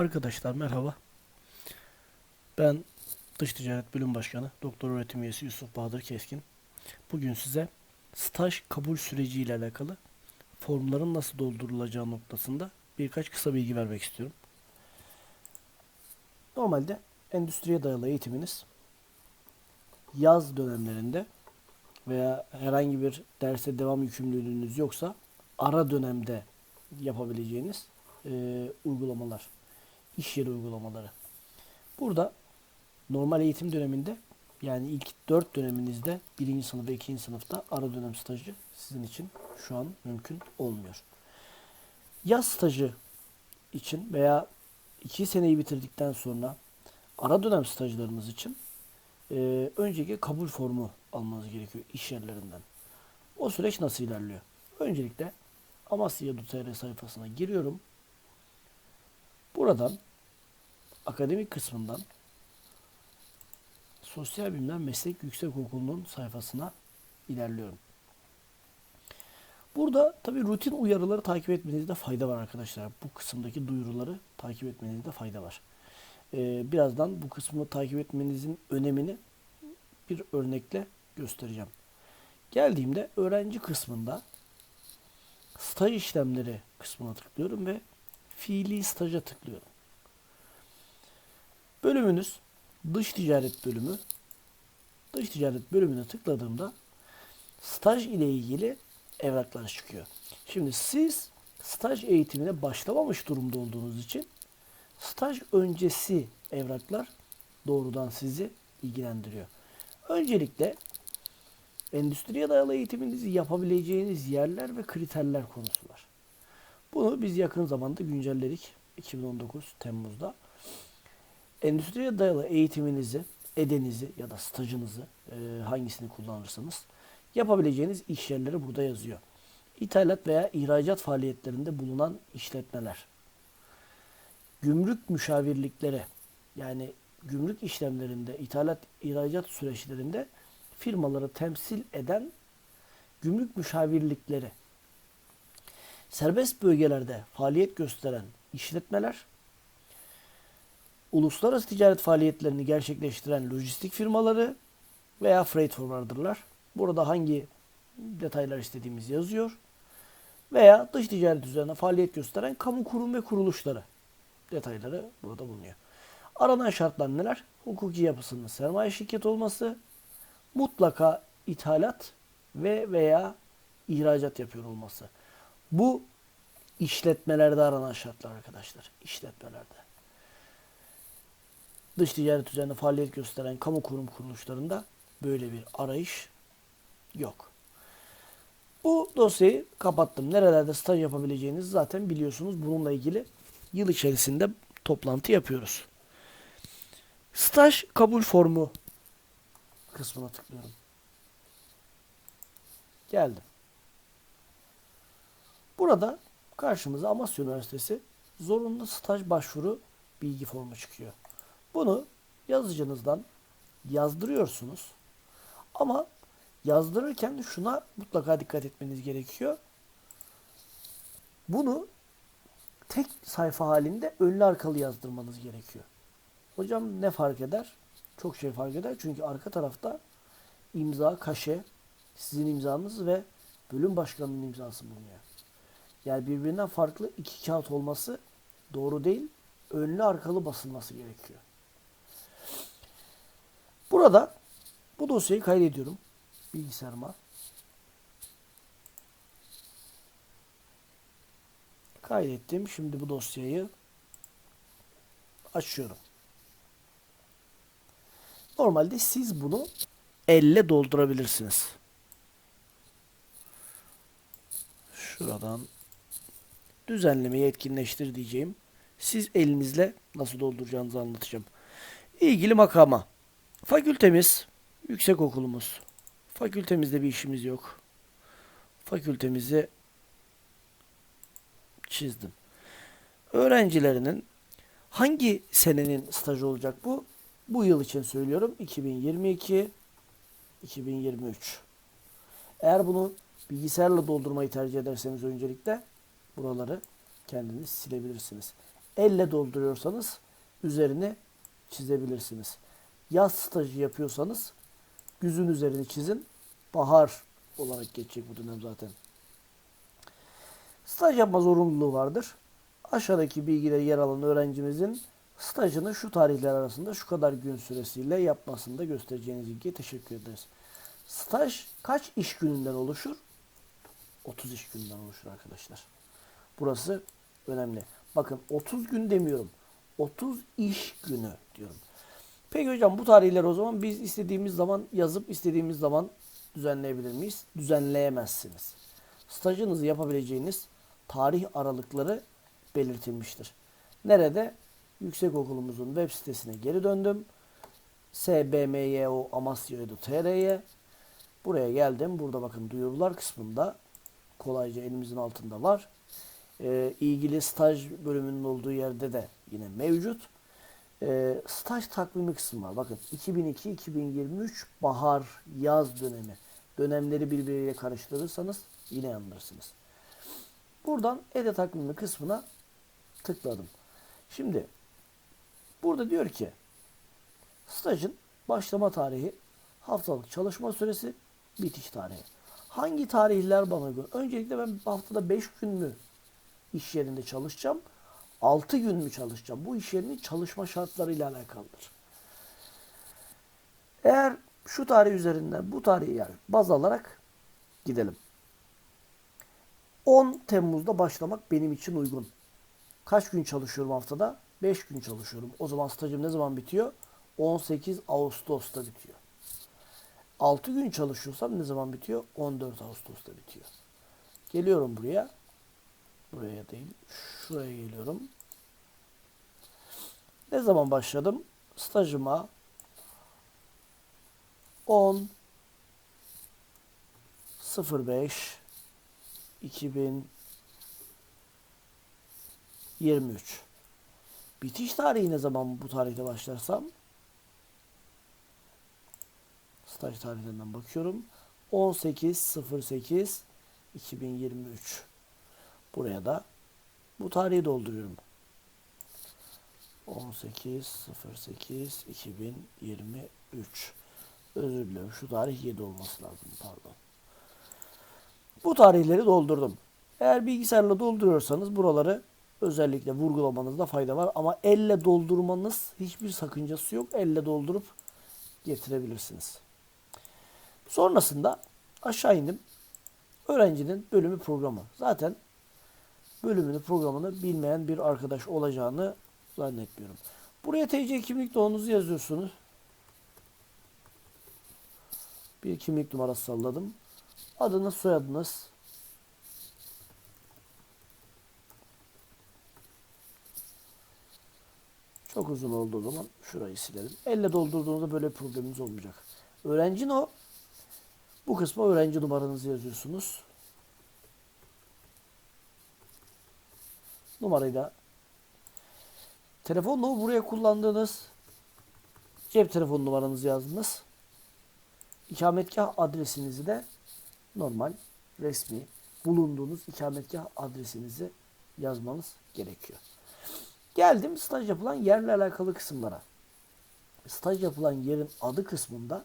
Arkadaşlar merhaba. Ben Dış Ticaret Bölüm Başkanı Doktor Öğretim Üyesi Yusuf Bahadır Keskin. Bugün size staj kabul süreci ile alakalı formların nasıl doldurulacağı noktasında birkaç kısa bilgi vermek istiyorum. Normalde endüstriye dayalı eğitiminiz yaz dönemlerinde veya herhangi bir derse devam yükümlülüğünüz yoksa ara dönemde yapabileceğiniz e, uygulamalar, iş yeri uygulamaları. Burada normal eğitim döneminde yani ilk 4 döneminizde birinci sınıf ve ikinci sınıfta ara dönem stajı sizin için şu an mümkün olmuyor. Yaz stajı için veya 2 seneyi bitirdikten sonra ara dönem stajlarınız için e, önceki kabul formu almanız gerekiyor iş yerlerinden. O süreç nasıl ilerliyor? Öncelikle Amasya Edu.tr sayfasına giriyorum. Buradan akademik kısmından Sosyal Bilimler Meslek Yüksekokulu'nun sayfasına ilerliyorum. Burada tabii rutin uyarıları takip etmenizde fayda var arkadaşlar. Bu kısımdaki duyuruları takip etmenizde fayda var. Ee, birazdan bu kısmı takip etmenizin önemini bir örnekle göstereceğim. Geldiğimde öğrenci kısmında staj işlemleri kısmına tıklıyorum ve fiili staja tıklıyorum. Bölümünüz dış ticaret bölümü. Dış ticaret bölümüne tıkladığımda staj ile ilgili evraklar çıkıyor. Şimdi siz staj eğitimine başlamamış durumda olduğunuz için staj öncesi evraklar doğrudan sizi ilgilendiriyor. Öncelikle endüstriye dayalı eğitiminizi yapabileceğiniz yerler ve kriterler konusu var. Bunu biz yakın zamanda güncelledik. 2019 Temmuz'da. Endüstriye dayalı eğitiminizi, edenizi ya da stajınızı e, hangisini kullanırsanız yapabileceğiniz iş yerleri burada yazıyor. İthalat veya ihracat faaliyetlerinde bulunan işletmeler. Gümrük müşavirlikleri yani gümrük işlemlerinde, ithalat, ihracat süreçlerinde firmaları temsil eden gümrük müşavirlikleri, serbest bölgelerde faaliyet gösteren işletmeler, uluslararası ticaret faaliyetlerini gerçekleştiren lojistik firmaları veya freight forwarder'lar. Burada hangi detaylar istediğimiz yazıyor. Veya dış ticaret üzerine faaliyet gösteren kamu kurum ve kuruluşları detayları burada bulunuyor. Aranan şartlar neler? Hukuki yapısının sermaye şirket olması, mutlaka ithalat ve veya ihracat yapıyor olması. Bu işletmelerde aranan şartlar arkadaşlar. İşletmelerde. Dış ticaret üzerine faaliyet gösteren kamu kurum kuruluşlarında böyle bir arayış yok. Bu dosyayı kapattım. Nerelerde staj yapabileceğinizi zaten biliyorsunuz. Bununla ilgili yıl içerisinde toplantı yapıyoruz. Staj kabul formu kısmına tıklıyorum. Geldim. Burada karşımıza Amasya Üniversitesi zorunlu staj başvuru bilgi formu çıkıyor. Bunu yazıcınızdan yazdırıyorsunuz. Ama yazdırırken şuna mutlaka dikkat etmeniz gerekiyor. Bunu tek sayfa halinde önlü arkalı yazdırmanız gerekiyor. Hocam ne fark eder? Çok şey fark eder. Çünkü arka tarafta imza, kaşe, sizin imzanız ve bölüm başkanının imzası bulunuyor. Yani birbirinden farklı iki kağıt olması doğru değil. Önlü arkalı basılması gerekiyor. Burada bu dosyayı kaydediyorum bilgisayarıma. Kaydettim. Şimdi bu dosyayı açıyorum. Normalde siz bunu elle doldurabilirsiniz. Şuradan düzenlemeyi etkinleştir diyeceğim. Siz elinizle nasıl dolduracağınızı anlatacağım. İlgili makama. Fakültemiz, yüksek okulumuz. Fakültemizde bir işimiz yok. Fakültemizi çizdim. Öğrencilerinin hangi senenin stajı olacak bu? Bu yıl için söylüyorum. 2022 2023. Eğer bunu bilgisayarla doldurmayı tercih ederseniz öncelikle buraları kendiniz silebilirsiniz. Elle dolduruyorsanız üzerini çizebilirsiniz. Yaz stajı yapıyorsanız güzün üzerini çizin. Bahar olarak geçecek bu dönem zaten. Staj yapma zorunluluğu vardır. Aşağıdaki bilgileri yer alan öğrencimizin stajını şu tarihler arasında şu kadar gün süresiyle yapmasını da göstereceğiniz ilgiye teşekkür ederiz. Staj kaç iş gününden oluşur? 30 iş günden oluşur arkadaşlar. Burası önemli. Bakın 30 gün demiyorum. 30 iş günü diyorum. Peki hocam bu tarihleri o zaman biz istediğimiz zaman yazıp istediğimiz zaman düzenleyebilir miyiz? Düzenleyemezsiniz. Stajınızı yapabileceğiniz tarih aralıkları belirtilmiştir. Nerede? Yüksekokulumuzun web sitesine geri döndüm. sbmyo amasya.tr'ye Buraya geldim. Burada bakın duyurular kısmında kolayca elimizin altında var. Ee, ilgili staj bölümünün olduğu yerde de yine mevcut. Ee, staj takvimi kısmı var. Bakın 2002-2023 bahar yaz dönemi. Dönemleri birbiriyle karıştırırsanız yine yanılırsınız. Buradan EDE takvimi kısmına tıkladım. Şimdi burada diyor ki stajın başlama tarihi, haftalık çalışma süresi, bitiş tarihi. Hangi tarihler bana göre? Öncelikle ben haftada 5 gün mü iş yerinde çalışacağım? 6 gün mü çalışacağım? Bu iş yerinin çalışma şartlarıyla alakalıdır. Eğer şu tarih üzerinden bu tarihi yani baz alarak gidelim. 10 Temmuz'da başlamak benim için uygun. Kaç gün çalışıyorum haftada? 5 gün çalışıyorum. O zaman stajım ne zaman bitiyor? 18 Ağustos'ta bitiyor. 6 gün çalışıyorsam ne zaman bitiyor? 14 Ağustos'ta bitiyor. Geliyorum buraya. Buraya değil. Şuraya geliyorum. Ne zaman başladım? Stajıma 10 05 2023 Bitiş tarihi ne zaman bu tarihte başlarsam? Staj tarihlerinden bakıyorum. 18.08 2023 Buraya da bu tarihi dolduruyorum. 18.08 2023 Özür dilerim. Şu tarih 7 olması lazım. Pardon. Bu tarihleri doldurdum. Eğer bilgisayarla dolduruyorsanız buraları özellikle vurgulamanızda fayda var. Ama elle doldurmanız hiçbir sakıncası yok. Elle doldurup getirebilirsiniz. Sonrasında aşağı indim. Öğrencinin bölümü programı. Zaten bölümünü programını bilmeyen bir arkadaş olacağını zannetmiyorum. Buraya TC kimlik doğunuzu yazıyorsunuz. Bir kimlik numarası salladım. Adınız, soyadınız. Çok uzun olduğu zaman şurayı silelim. Elle doldurduğunuzda böyle probleminiz olmayacak. Öğrenci o. Bu kısma öğrenci numaranızı yazıyorsunuz. Numarayı da telefon numarı buraya kullandığınız cep telefon numaranızı yazdınız. İkametgah adresinizi de normal, resmi, bulunduğunuz ikametgah adresinizi yazmanız gerekiyor. Geldim staj yapılan yerle alakalı kısımlara. Staj yapılan yerin adı kısmında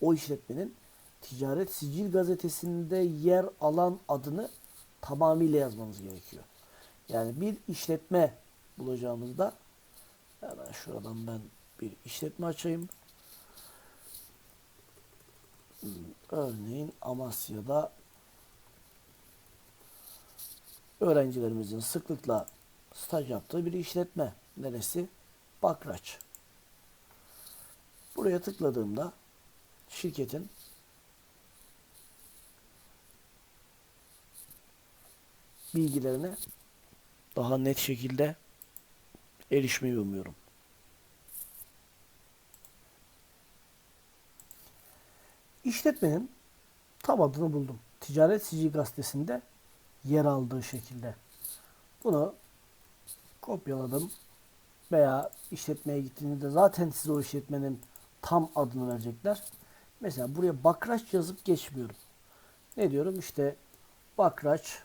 o işletmenin ticaret sicil gazetesinde yer alan adını tamamıyla yazmanız gerekiyor. Yani bir işletme bulacağımızda hemen şuradan ben bir işletme açayım. Örneğin Amasya'da öğrencilerimizin sıklıkla staj yaptığı bir işletme. Neresi? Bakraç. Buraya tıkladığımda şirketin bilgilerine daha net şekilde erişmeyi umuyorum. İşletmenin tam adını buldum. Ticaret Sicil Gazetesi'nde yer aldığı şekilde. Bunu kopyaladım. Veya işletmeye gittiğinizde zaten size o işletmenin tam adını verecekler. Mesela buraya Bakraç yazıp geçmiyorum. Ne diyorum? İşte Bakraç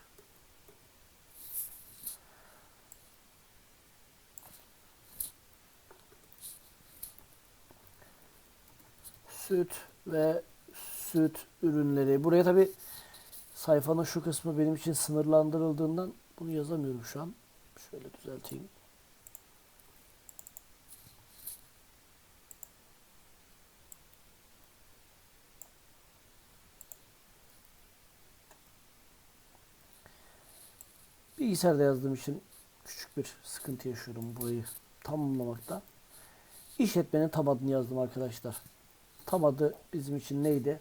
süt ve süt ürünleri. Buraya tabi sayfanın şu kısmı benim için sınırlandırıldığından bunu yazamıyorum şu an. Şöyle düzelteyim. Bilgisayarda yazdığım için küçük bir sıkıntı yaşıyorum burayı tamamlamakta. İşletmenin tam adını yazdım arkadaşlar. Tam adı bizim için neydi?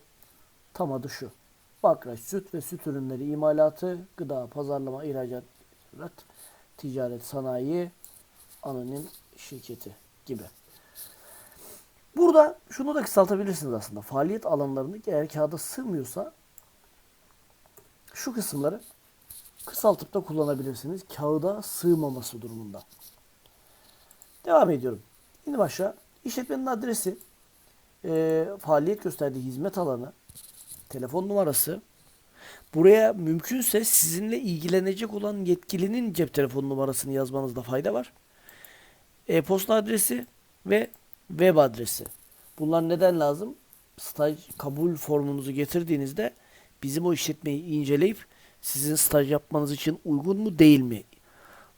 Tam adı şu. Bakraç süt ve süt ürünleri imalatı, gıda, pazarlama, ihracat, ticaret, sanayi, anonim şirketi gibi. Burada şunu da kısaltabilirsiniz aslında. Faaliyet alanlarını eğer kağıda sığmıyorsa şu kısımları kısaltıp da kullanabilirsiniz. Kağıda sığmaması durumunda. Devam ediyorum. Şimdi başa işletmenin adresi, e, faaliyet gösterdiği hizmet alanı, telefon numarası, buraya mümkünse sizinle ilgilenecek olan yetkilinin cep telefon numarasını yazmanızda fayda var. E-posta adresi ve web adresi. Bunlar neden lazım? Staj kabul formunuzu getirdiğinizde bizim o işletmeyi inceleyip sizin staj yapmanız için uygun mu değil mi?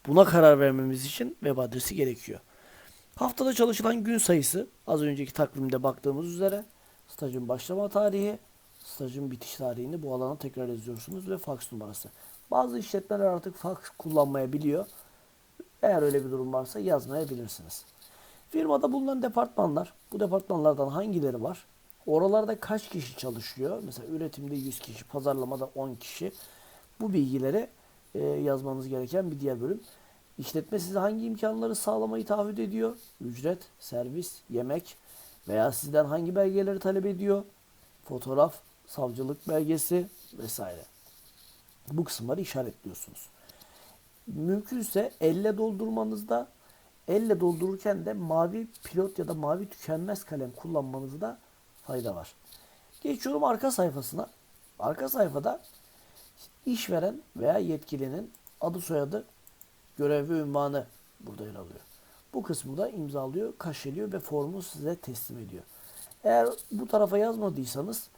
Buna karar vermemiz için web adresi gerekiyor. Haftada çalışılan gün sayısı az önceki takvimde baktığımız üzere stajın başlama tarihi, stajın bitiş tarihini bu alana tekrar yazıyorsunuz ve faks numarası. Bazı işletmeler artık faks kullanmayabiliyor. Eğer öyle bir durum varsa yazmayabilirsiniz. Firmada bulunan departmanlar, bu departmanlardan hangileri var? Oralarda kaç kişi çalışıyor? Mesela üretimde 100 kişi, pazarlamada 10 kişi. Bu bilgileri yazmanız gereken bir diğer bölüm. İşletme size hangi imkanları sağlamayı taahhüt ediyor? Ücret, servis, yemek veya sizden hangi belgeleri talep ediyor? Fotoğraf, savcılık belgesi vesaire. Bu kısımları işaretliyorsunuz. Mümkünse elle doldurmanızda elle doldururken de mavi pilot ya da mavi tükenmez kalem kullanmanızda fayda var. Geçiyorum arka sayfasına. Arka sayfada işveren veya yetkilinin adı soyadı görev ve ünvanı burada yer alıyor. Bu kısmı da imzalıyor, kaşeliyor ve formu size teslim ediyor. Eğer bu tarafa yazmadıysanız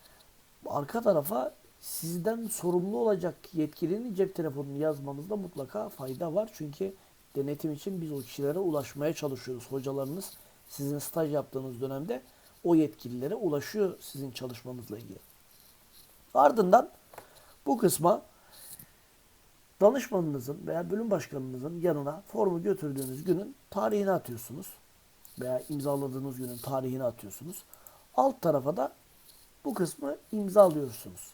arka tarafa sizden sorumlu olacak yetkilinin cep telefonunu yazmanızda mutlaka fayda var. Çünkü denetim için biz o kişilere ulaşmaya çalışıyoruz. Hocalarınız sizin staj yaptığınız dönemde o yetkililere ulaşıyor sizin çalışmanızla ilgili. Ardından bu kısma danışmanınızın veya bölüm başkanınızın yanına formu götürdüğünüz günün tarihini atıyorsunuz. Veya imzaladığınız günün tarihini atıyorsunuz. Alt tarafa da bu kısmı imzalıyorsunuz.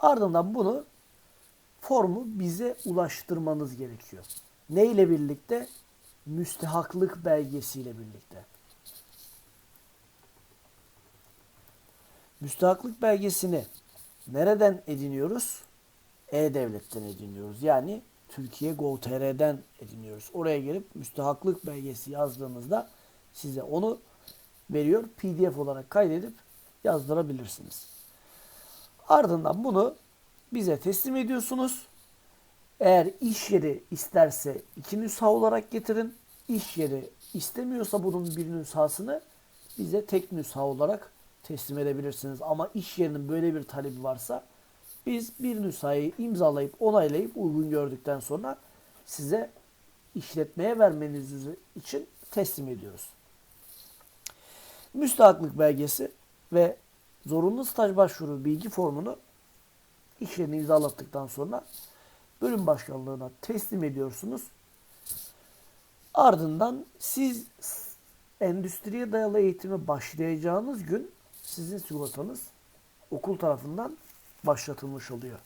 Ardından bunu formu bize ulaştırmanız gerekiyor. Ne ile birlikte? Müstehaklık belgesiyle birlikte. Müstehaklık belgesini nereden ediniyoruz? E-Devlet'ten ediniyoruz. Yani Türkiye Gov.tr'den ediniyoruz. Oraya gelip müstehaklık belgesi yazdığınızda size onu veriyor. PDF olarak kaydedip yazdırabilirsiniz. Ardından bunu bize teslim ediyorsunuz. Eğer iş yeri isterse iki nüsha olarak getirin. İş yeri istemiyorsa bunun bir nüshasını bize tek nüsha olarak teslim edebilirsiniz. Ama iş yerinin böyle bir talebi varsa biz bir nüshayı imzalayıp onaylayıp uygun gördükten sonra size işletmeye vermeniz için teslim ediyoruz. Müstahaklık belgesi ve zorunlu staj başvuru bilgi formunu iş yerini imzalattıktan sonra bölüm başkanlığına teslim ediyorsunuz. Ardından siz endüstriye dayalı eğitime başlayacağınız gün sizin sigortanız okul tarafından başlatılmış oluyor.